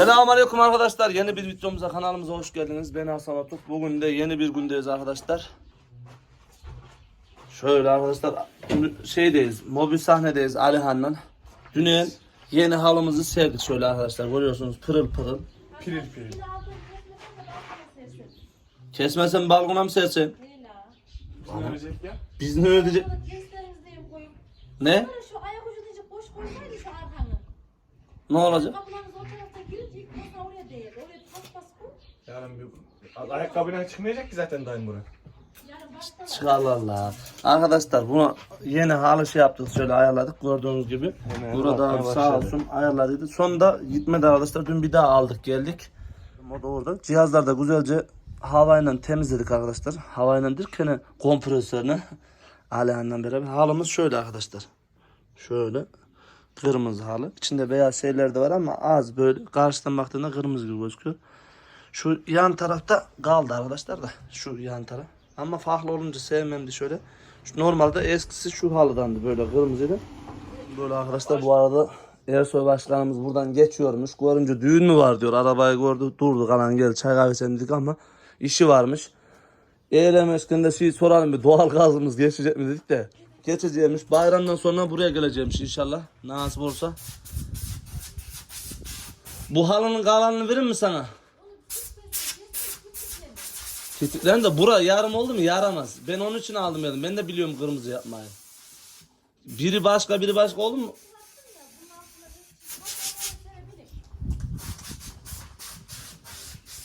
Selamünaleyküm arkadaşlar. Yeni bir videomuza kanalımıza hoş geldiniz. Ben Hasan Atuk. Bugün de yeni bir gündeyiz arkadaşlar. Şöyle arkadaşlar şeydeyiz. Mobil sahnedeyiz Alihan'la. Dünün yeni halımızı serdik şöyle arkadaşlar. Görüyorsunuz pırıl pırıl. Piril piril. Kesmesen balkona mı sersin? Ne ölecek ya? Biz ne ödeyecek? Ne? Şu ayak ucu diyecek boş koysaydı şu arkanı. Ne olacak? Kapılarınız o tarafta girecek, masa oraya değer. Oraya pas pas koy. Bir ayakkabıyla çıkmayacak ki zaten dayım buraya. Çıkarlarlar. Arkadaşlar bunu yeni halı şey yaptık şöyle ayarladık gördüğünüz gibi. Hemen Burada abi sağ olsun ayarladıydı. Sonunda gitmedi arkadaşlar. Dün bir daha aldık geldik. O da orada. Cihazlar da güzelce havayla temizledik arkadaşlar. Havayla derken kompresörünü Alihan'la beraber. Halımız şöyle arkadaşlar. Şöyle kırmızı halı. İçinde beyaz şeyler de var ama az böyle karşıdan baktığında kırmızı gibi gözüküyor. Şu yan tarafta kaldı arkadaşlar da. Şu yan taraf. Ama farklı olunca sevmemdi şöyle. Şu normalde eskisi şu halıdandı böyle kırmızıydı. Böyle arkadaşlar bu arada Ersoy Başkanımız buradan geçiyormuş. Görünce düğün mü var diyor. Arabayı gördü durdu kalan gel çay kahve içelim dedik ama işi varmış. Eylemesken de şey soralım bir doğal gazımız geçecek mi dedik de. Geçeceğimiş. Bayramdan sonra buraya geleceğimiş inşallah. Nasip olsa. Bu halının kalanını verir mi sana? Tetiklerin de bura yarım oldu mu yaramaz. Ben onun için aldım dedim. Ben de biliyorum kırmızı yapmayı. Biri başka biri başka oldu mu?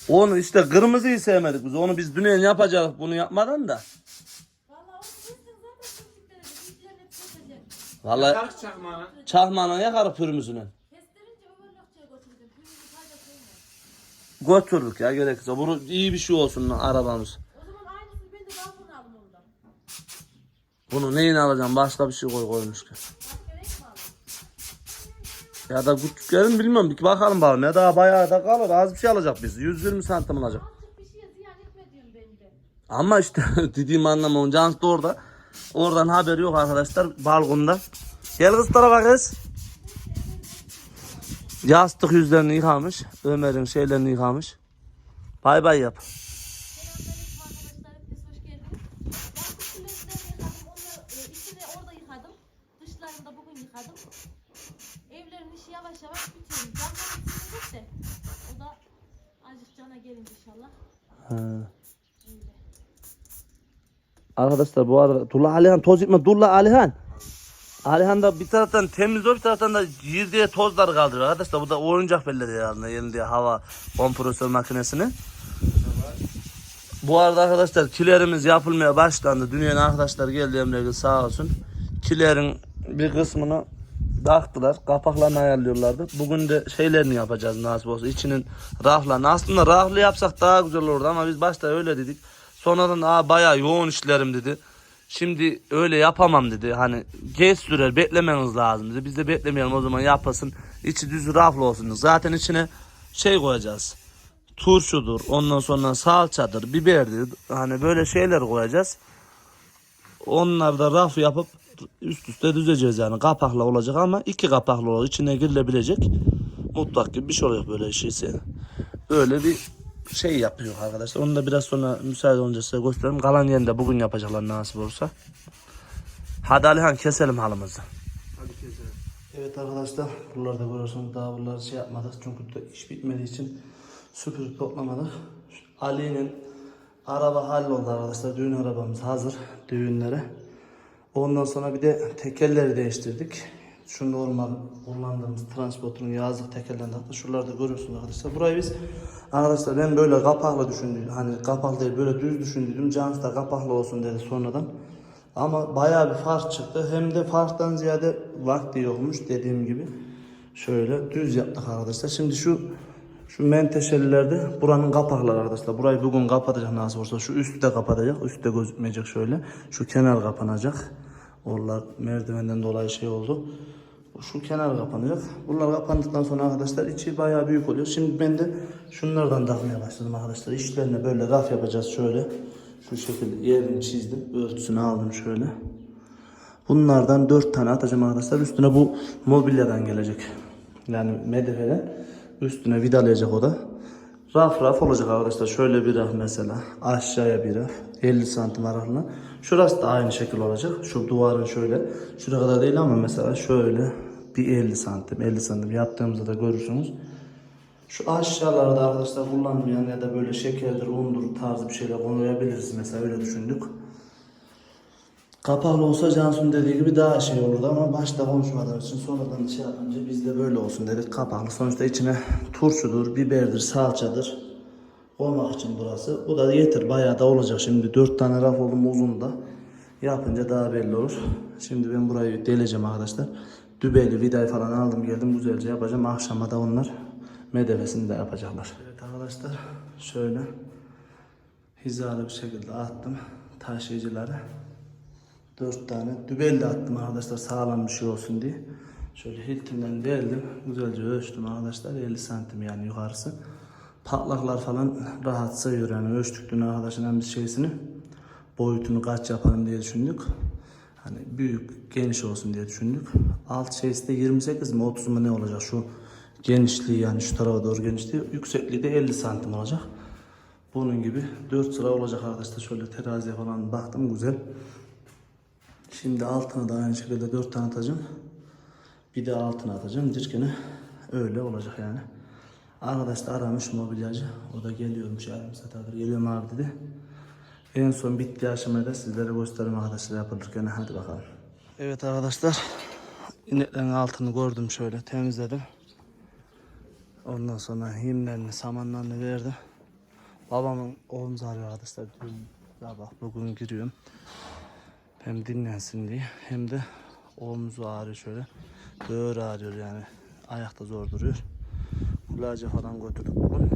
Onu işte kırmızıyı sevmedik biz. Onu biz dünya yapacağız bunu yapmadan da. Vallahi onu kesin zaten Götürdük ya gerekirse. Bunu iyi bir şey olsun lan arabamız. O zaman aynısını ben de balkona aldım ondan. Bunu neyini alacağım? Başka bir şey koy koymuş ki. Başka renk mi aldın? Ya da küçüklerin bilmiyorum. Bir bakalım bakalım. Ya daha bayağı da kalır. Az bir şey alacak biz. 120 santim alacak. Azıcık bir şeye ziyan etme diyorum ben de. Ama işte dediğimi anlamam. Cans da orada. Oradan haber yok arkadaşlar. Balkonda. Gel kız tarafa kız. Yastık yüzlerini yıkamış. Ömer'in şeylerini yıkamış. Bay bay yap. Arkadaşlar. Bu arada Dullah Alihan toz gitme Dullah Alihan. Alihan da bir taraftan temizliyor bir taraftan da girdiği tozları kaldırıyor arkadaşlar. Bu da oyuncak belli herhalde yenildiği hava kompresör makinesini. Bu arada arkadaşlar kilerimiz yapılmaya başlandı. Dünyanın arkadaşlar geldi Emre sağ olsun. Kilerin bir kısmını taktılar. Kapaklarını ayarlıyorlardı. Bugün de şeylerini yapacağız nasip olsa. İçinin raflarını. Aslında raflı yapsak daha güzel olurdu ama biz başta öyle dedik. Sonradan Aa, bayağı yoğun işlerim dedi. Şimdi öyle yapamam dedi. Hani geç sürer beklemeniz lazım dedi. Biz de beklemeyelim o zaman yapasın. İçi düz raflı olsun. Zaten içine şey koyacağız. Turşudur, ondan sonra salçadır, biberdir. Hani böyle şeyler koyacağız. Onlar da raf yapıp üst üste düzeceğiz yani. Kapaklı olacak ama iki kapaklı olacak. İçine girilebilecek. Mutlak gibi bir şey oluyor böyle şeyse. Öyle bir şey yapıyor arkadaşlar. Onu da biraz sonra müsaade olunca size gösteririm. Kalan yerini de bugün yapacaklar nasip olursa. Hadi Alihan keselim halımızı. Hadi keselim. Evet arkadaşlar buralarda görüyorsunuz daha buraları şey yapmadık çünkü iş bitmediği için süpürüp toplamadık. Ali'nin araba halloldu arkadaşlar düğün arabamız hazır düğünlere. Ondan sonra bir de tekerleri değiştirdik. Şu normal kullandığımız transportun yazlık tekerlerini taktık. Şuralarda görüyorsunuz arkadaşlar. Burayı biz arkadaşlar ben böyle kapaklı düşündüm. Hani kapaklı değil böyle düz düşündüm. Cans da kapaklı olsun dedi sonradan. Ama bayağı bir fark çıktı. Hem de farktan ziyade vakti yokmuş dediğim gibi. Şöyle düz yaptık arkadaşlar. Şimdi şu şu menteşelilerde buranın kapakları arkadaşlar. Burayı bugün kapatacak nasıl olsa. Şu üstü de kapatacak. Üstte de gözükmeyecek şöyle. Şu kenar kapanacak. Oralar merdivenden dolayı şey oldu. Şu kenar kapanacak. Bunlar kapandıktan sonra arkadaşlar içi bayağı büyük oluyor. Şimdi ben de şunlardan takmaya başladım arkadaşlar. İşlerine böyle raf yapacağız şöyle. Şu şekilde yerini çizdim. Örtüsünü aldım şöyle. Bunlardan dört tane atacağım arkadaşlar. Üstüne bu mobilyadan gelecek. Yani medefeden. Üstüne vidalayacak o da. Raf raf olacak arkadaşlar. Şöyle bir raf mesela. Aşağıya bir raf. 50 santim aralığına. Şurası da aynı şekil olacak. Şu duvarın şöyle. Şuraya kadar değil ama mesela şöyle bir 50 santim. 50 santim yaptığımızda da görürsünüz. Şu aşağılarda arkadaşlar kullanmayan ya da böyle şekerdir, undur tarzı bir şeyler koyabiliriz mesela öyle düşündük. Kapalı olsa Cansu'nun dediği gibi daha şey olurdu ama başta konuşmadığım için sonradan şey yapınca biz de böyle olsun dedik. Kapaklı sonuçta içine turşudur, biberdir, salçadır koymak için burası. Bu da yeter bayağı da olacak şimdi. Dört tane raf oldu mu uzun da yapınca daha belli olur. Şimdi ben burayı deleceğim arkadaşlar. Dübeli vidayı falan aldım geldim güzelce yapacağım. Akşama da onlar medevesini de yapacaklar. Evet arkadaşlar şöyle hizalı bir şekilde attım taşıyıcıları. Dört tane dübel de attım arkadaşlar sağlam bir şey olsun diye. Şöyle hiltinden deldim. Güzelce ölçtüm arkadaşlar 50 santim yani yukarısı. Patlaklar falan rahat sığıyor yani ölçtük dün arkadaşın bir şeysini. Boyutunu kaç yapalım diye düşündük. Hani büyük geniş olsun diye düşündük. Alt şeysi de 28 mi 30 mu ne olacak şu genişliği yani şu tarafa doğru genişliği. Yüksekliği de 50 santim olacak. Bunun gibi 4 sıra olacak arkadaşlar. Şöyle teraziye falan baktım güzel. Şimdi altına da aynı şekilde 4 tane atacağım. Bir de altına atacağım. Dirkeni öyle olacak yani. Arkadaş da aramış mobilyacı. O da geliyormuş yarım saat geliyorum abi dedi. En son bitti aşamada sizlere göstereyim arkadaşlar yapılırken. Hadi bakalım. Evet arkadaşlar. İneklerin altını gördüm şöyle temizledim. Ondan sonra yemlerini, samanlarını verdim. Babamın omuz ağrıyor arkadaşlar. Dün sabah bugün giriyorum. Hem dinlensin diye hem de omzu ağrıyor şöyle. Böğür ağrıyor yani. Ayakta zor duruyor. Kulaca falan götürdük bugün.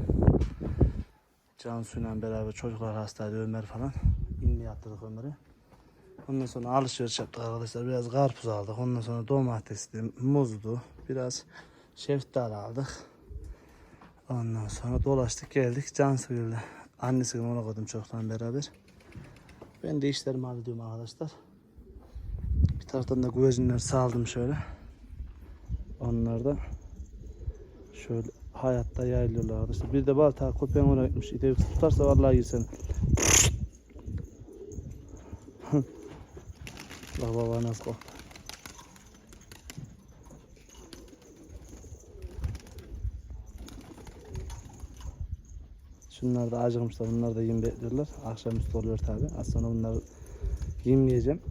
Cansu'yla beraber çocuklar hastaydı Ömer falan. İnli yaptırdık Ömer'e. Ondan sonra alışveriş yaptık arkadaşlar. Biraz karpuz aldık. Ondan sonra domatesli, muzdu. Biraz şeftali aldık. Ondan sonra dolaştık geldik. Cansu geldi. Annesi ona koydum çoktan beraber. Ben de işlerimi hallediyorum arkadaşlar. Bir taraftan da güvercinleri saldım şöyle. Onlar da şöyle hayatta yayılıyorlar arkadaşlar. Bir de balta köpeğin oraya gitmiş. İde tutarsa vallahi girsen. bak baba nasıl korktu. Şunlar da acıkmışlar. Bunlar da yem bekliyorlar. Akşamüstü oluyor tabi. Az sonra bunları yemleyeceğim.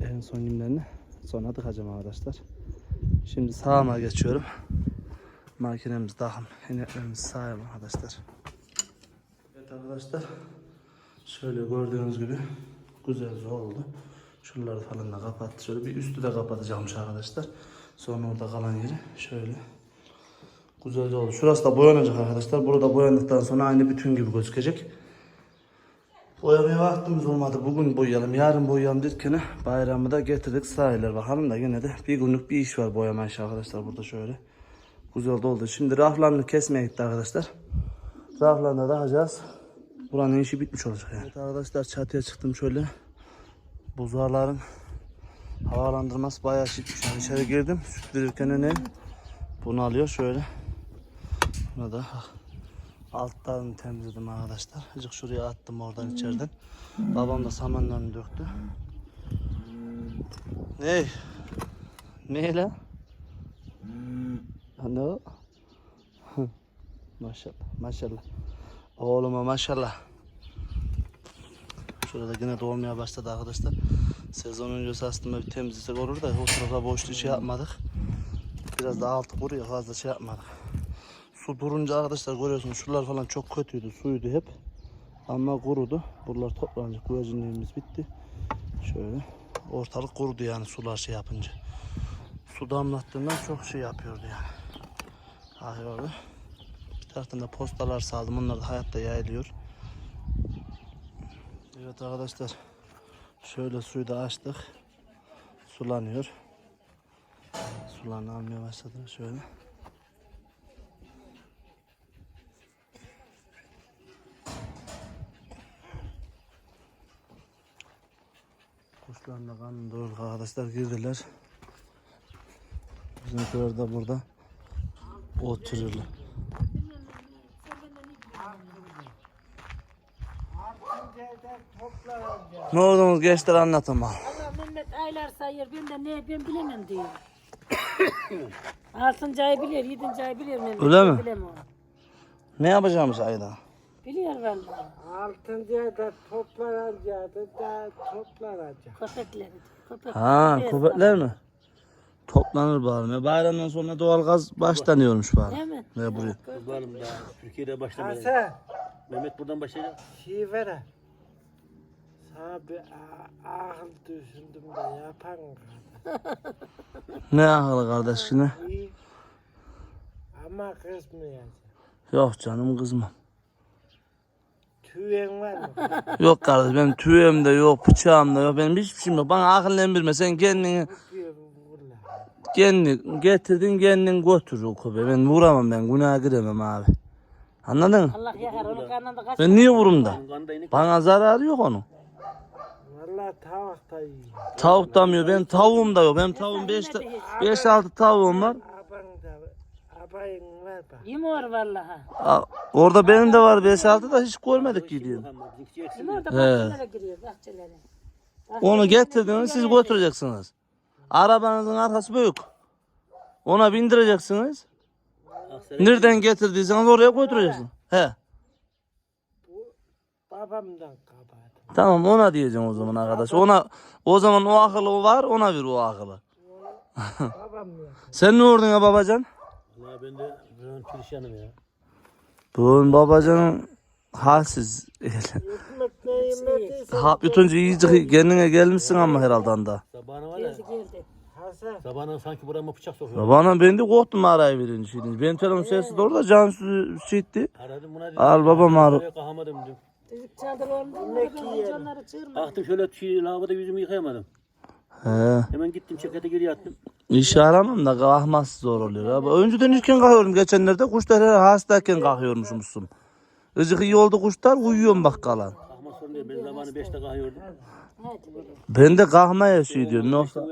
En son yemlerini sonra tıkacağım arkadaşlar. Şimdi sağıma geçiyorum. Makinemiz dahım. İneklerimiz sağım arkadaşlar. Evet arkadaşlar. Şöyle gördüğünüz gibi güzelce oldu. Şuraları falan da kapattı. Şöyle bir üstü de kapatacakmış arkadaşlar. Sonra orada kalan yeri şöyle Güzelce oldu. Şurası da boyanacak arkadaşlar. Burada boyandıktan sonra aynı bütün gibi gözükecek. Boyamaya vaktimiz olmadı. Bugün boyayalım, yarın boyayalım derken bayramı da getirdik sahiller bakalım da yine de bir günlük bir iş var boyama işi arkadaşlar burada şöyle. Güzel de oldu. Şimdi raflarını kesmeye gitti arkadaşlar. Raflarını da takacağız. Buranın işi bitmiş olacak yani. Evet arkadaşlar çatıya çıktım şöyle. Buzağların havalandırması bayağı şişmiş. Yani içeri girdim. Süt ne? Bunu alıyor şöyle. Buna da altlarını temizledim arkadaşlar. Azıcık şuraya attım oradan içeriden. Babam da samanlarını döktü. Ne? Ne lan? Ha, Ne o? maşallah, maşallah. Oğluma maşallah. Şurada yine dolmaya başladı arkadaşlar. Sezon öncesi aslında bir temizlik olur da o sırada boşluğu şey yapmadık. Biraz da altı kuruyor fazla şey yapmadık. Su durunca arkadaşlar görüyorsunuz şuralar falan çok kötüydü suydu hep. Ama kurudu. Buralar toplanınca güvercinliğimiz bitti. Şöyle ortalık kurudu yani sular şey yapınca. Su damlattığından çok şey yapıyordu yani. Ahıyordu. Bir taraftan da postalar saldım. Onlar da hayatta yayılıyor. Evet arkadaşlar. Şöyle suyu da açtık. Sulanıyor. Sularını almaya başladı şöyle. Kanını doyurduk arkadaşlar girdiler. Bizimkiler de burada Oturuyorlar. Ne oldunuz gençler anlatın bana. Allah Mehmet aylar sayıyor. Ben de ne ben bilemem diyor. Altıncı ayı biliyor, yedinci ayı biliyor Mehmet. Öyle Ben mi? Bilemem. Ne yapacağımız ayda? Biliyor vallahi. Altıncıya da toplanacaktı da toplanacak. Köpekleri. Köpek. Ha köpek köpekler mi? Toplanır bari. Ya Bayramdan sonra doğalgaz başlanıyormuş bari. Değil mi? Ne buraya? Varım daha Türkiye'de başlamadı. Hasan Mehmet buradan başlayacak. şey vere. Sana bir a- akıl düşündüm de yapan. Ne akıllı kardeş yine? İyi. Ama kızmayacak. Yok canım kızma. Tüyen var mı? Yok kardeş benim tüyüm de yok, bıçağım da yok. Benim hiçbir şeyim yok. Bana akıllendirme. Sen kendini, kendini getirdin kendin götür o köpeği. Ben vuramam ben. Günaha giremem abi. Anladın mı? Allah yakar. Onun karnında kaç Ben niye vurum da? Bana zararı yok onun. Tavuk da iyi. Tavuk da mı yok? Benim tavuğum da yok. Benim tavuğum 5-6 tavuğum var. Abayın var bak. Yumuyor vallahi. Aa, Orada benim de var 5-6 da hiç görmedik gidiyor. Bizimki eksik. Yumuyor da He. bahçelere giriyor, bahçelere. Onu getirdiniz siz götüreceksiniz. Arabanızın arkası büyük. Ona bindireceksiniz. Nereden getirdiyseniz oraya götüreceksiniz. He. Babamdan kabahat. Tamam ona diyeceğim o zaman arkadaş. Ona o zaman o akıllı var ona ver o akıllı. Babam ya. Sen ne ordun ya babacan? Ben de ben perişanım ya. Bugün babacanın halsiz. Hikmet ne yemediyse Hap yutunca iyice kendine gelmişsin ama herhalde anda. Sabahına var ya. Geldi geldi. Hasan Sabahına sanki burama bıçak sokuyor. Bana ben de korktum arayı verince. Şimdi. Benim telefon sesi de orada Cansu şeydi. Aradım buna dedim. Al babam ar- Oraya Kahamadım dedim. Çaldır oğlum. Onları. Kalktım şöyle şey, lavada yüzümü yıkayamadım. He. Hemen gittim çekete geri yattım. İş aramam da kalkması zor oluyor abi. Önceden ilken kalkıyorum geçenlerde kuşlar her hastayken kalkıyormuşmuşsun. Icık iyi oldu kuşlar uyuyorum bak kalan. Kalkmak sorun değil. Ben zamanı 5'te kalkıyordum. Ben de kalkma yaşıyor diyor. Ne olsa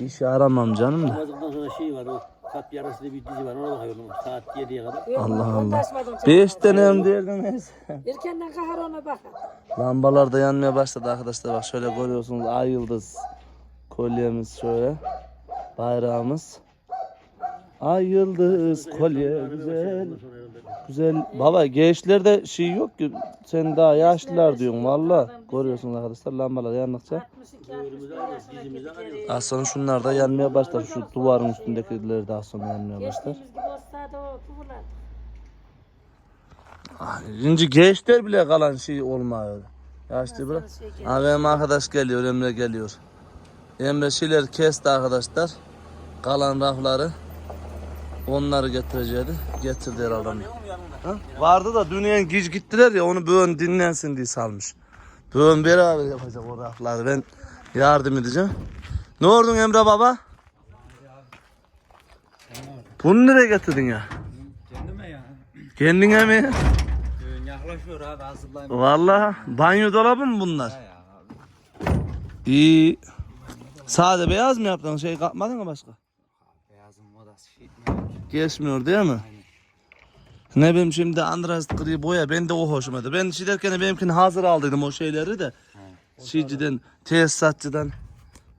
iş aramam canım da. Namazdan sonra şey var o kat yarısı diye bir dizi var ona bakıyorum. Saat 7'ye kadar. Allah Allah. Beş değerli neyse. Erkenden kahar ona bakar. Lambalar da yanmaya başladı arkadaşlar. Bak şöyle görüyorsunuz ay yıldız kolyemiz şöyle. Bayrağımız. Ay yıldız kolye güzel. Güzel. Baba gençlerde şey yok ki. Sen daha yaşlılar diyorsun valla. Görüyorsunuz arkadaşlar lambalar yandıkça. 62 61 yaşına gitti. Az sonra şunlar da yanmaya başlar. Şu duvarın üstündekiler daha sonra yanmaya başlar. Kubular. Şimdi gençler bile kalan şey olmuyor. Yaşlı bırak. Şey geldi. Ha benim arkadaş geliyor, Emre geliyor. Emre şeyler kesti arkadaşlar. Kalan rafları. Onları getireceğiydi. Getirdi herhalde. Ha? Vardı da dünyanın giz gittiler ya onu böğün dinlensin diye salmış. Böğün beraber yapacak o rafları. Ben yardım edeceğim. Ne ordun Emre baba? Bunu nereye getirdin ya? Kendime ya. Kendine mi? Düğün yaklaşıyor abi hazırlayın. Vallahi banyo dolabı mı bunlar? İyi. Sade beyaz mı yaptın? Şey katmadın mı başka? Geçmiyor değil mi? Ne bileyim şimdi andraz gri boya ben de o hoşuma gitti. Ben şey derken benimkini hazır aldıydım o şeyleri de. Şeyciden, tesisatçıdan.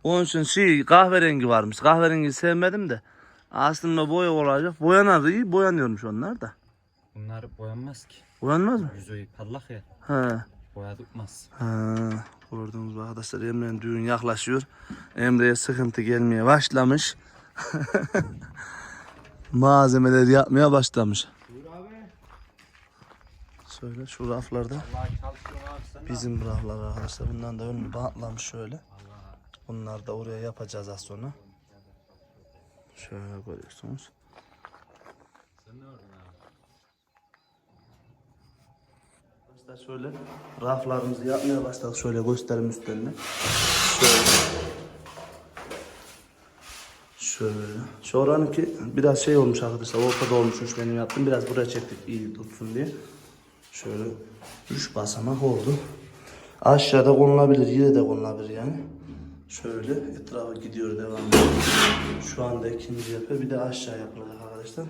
Onun için şey kahverengi varmış. Kahverengi sevmedim de. Aslında boya olacak. Boyanar iyi boyanıyormuş onlar da. Bunlar boyanmaz ki. Boyanmaz mı? Yüzüğü parlak ya. He. Boya tutmaz. Ha, gördüğünüz gibi arkadaşlar Emre'nin düğün yaklaşıyor. Emre'ye sıkıntı gelmeye başlamış. Malzemeler yapmaya başlamış. Şöyle şu raflarda bizim raflar arkadaşlar. Bundan da önünü bantlamış şöyle. Bunları da oraya yapacağız az sonra. Şöyle görüyorsunuz. Arkadaşlar şöyle raflarımızı yapmaya başladık. Şöyle gösterim üstlerine. Şöyle. Şöyle. Şu oranınki biraz şey olmuş arkadaşlar. Ortada olmuşmuş benim yaptım. Biraz buraya çektik iyi tutsun diye. Şöyle üç basamak oldu. Aşağıda konulabilir, yere de konulabilir yani. Şöyle etrafa gidiyor devam ediyor. Şu anda ikinci yapı bir de aşağı yapılacak arkadaşlar.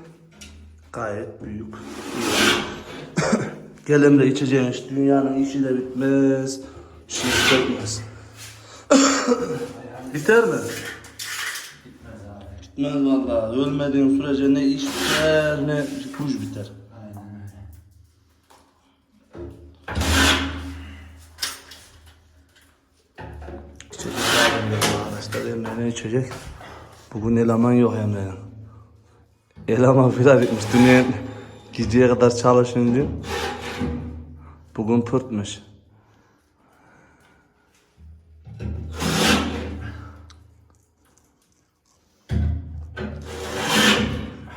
Gayet büyük. Gel Emre içeceğin iş. Dünyanın işi de bitmez. Şey bitmez. Biter mi? Bitmez valla. Ölmediğin sürece ne iş biter ne kuş biter. İçecek lazım yok arkadaşlar. Emre ne içecek? Bugün eleman yok Emre'nin. Eleman filan etmiş. Dünya geceye kadar çalışınca. Bugün pırtmış.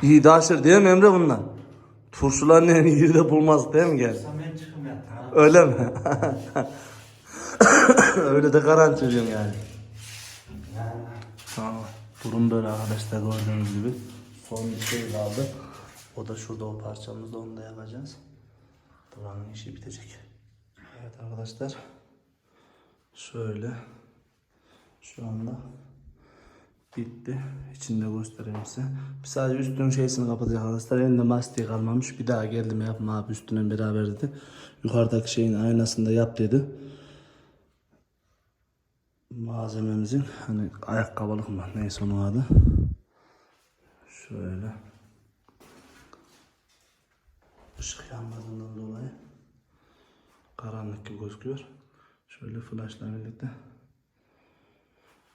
İyi daşır değil mi Emre bunlar? Turşuların en iyi de bulmaz değil mi gel? Öyle mi? Öyle de garanti ediyorum yani. Tamam. Durum böyle arkadaşlar gördüğünüz gibi. Son bir şey kaldı. O da şurada o parçamızda onu da yapacağız. Buranın işi bitecek. Evet arkadaşlar. Şöyle. Şu anda bitti. İçinde göstereyim size. Bir sadece üstünün şeysini kapatacak arkadaşlar. Elinde mastiği kalmamış. Bir daha geldim yapma abi üstüne beraber dedi. Yukarıdaki şeyin aynasını da yap dedi. Malzememizin hani ayakkabılık mı neyse onun adı. Şöyle. Işık yanmadığından dolayı karanlık gibi gözüküyor. Şöyle flashla birlikte.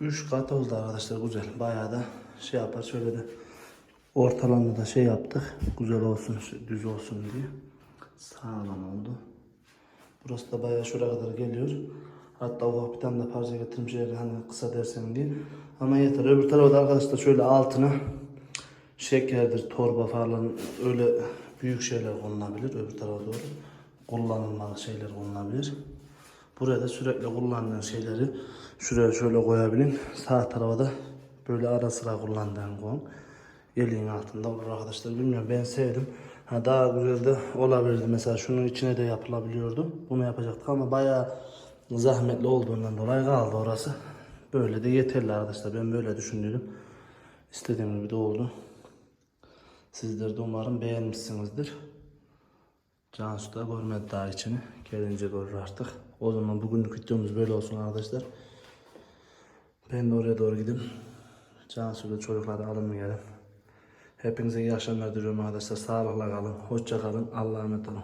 3 kat oldu arkadaşlar güzel. Bayağı da şey yapar şöyle de ortalarında da şey yaptık. Güzel olsun, düz olsun diye. Sağlam oldu. Burası da bayağı şuraya kadar geliyor. Hatta ufak bir tane de parça getirmişler hani kısa dersen diye. Ama yeter. Öbür tarafta da arkadaşlar şöyle altına şekerdir, torba falan öyle büyük şeyler konulabilir. Öbür tarafa doğru kullanılmalı şeyler konulabilir. Buraya da sürekli kullanılan şeyleri şuraya şöyle koyabilin. Sağ tarafa da böyle ara sıra kullandığım koyun. Eliğin altında olur arkadaşlar. Bilmiyorum ben sevdim. Ha, daha güzel de olabilirdi. Mesela şunun içine de yapılabiliyordu. Bunu yapacaktık ama bayağı zahmetli olduğundan dolayı kaldı orası. Böyle de yeterli arkadaşlar. Ben böyle düşündüm. İstediğim gibi de oldu. Sizler de umarım beğenmişsinizdir. Cansu da görmedi daha içini. Gelince görür artık. O zaman bugünlük videomuz böyle olsun arkadaşlar. Ben de oraya doğru gideyim. Cansu da çocukları alın mı gelin. Hepinize iyi akşamlar diliyorum arkadaşlar. Sağlıkla kalın. Hoşça kalın. Allah'a emanet olun.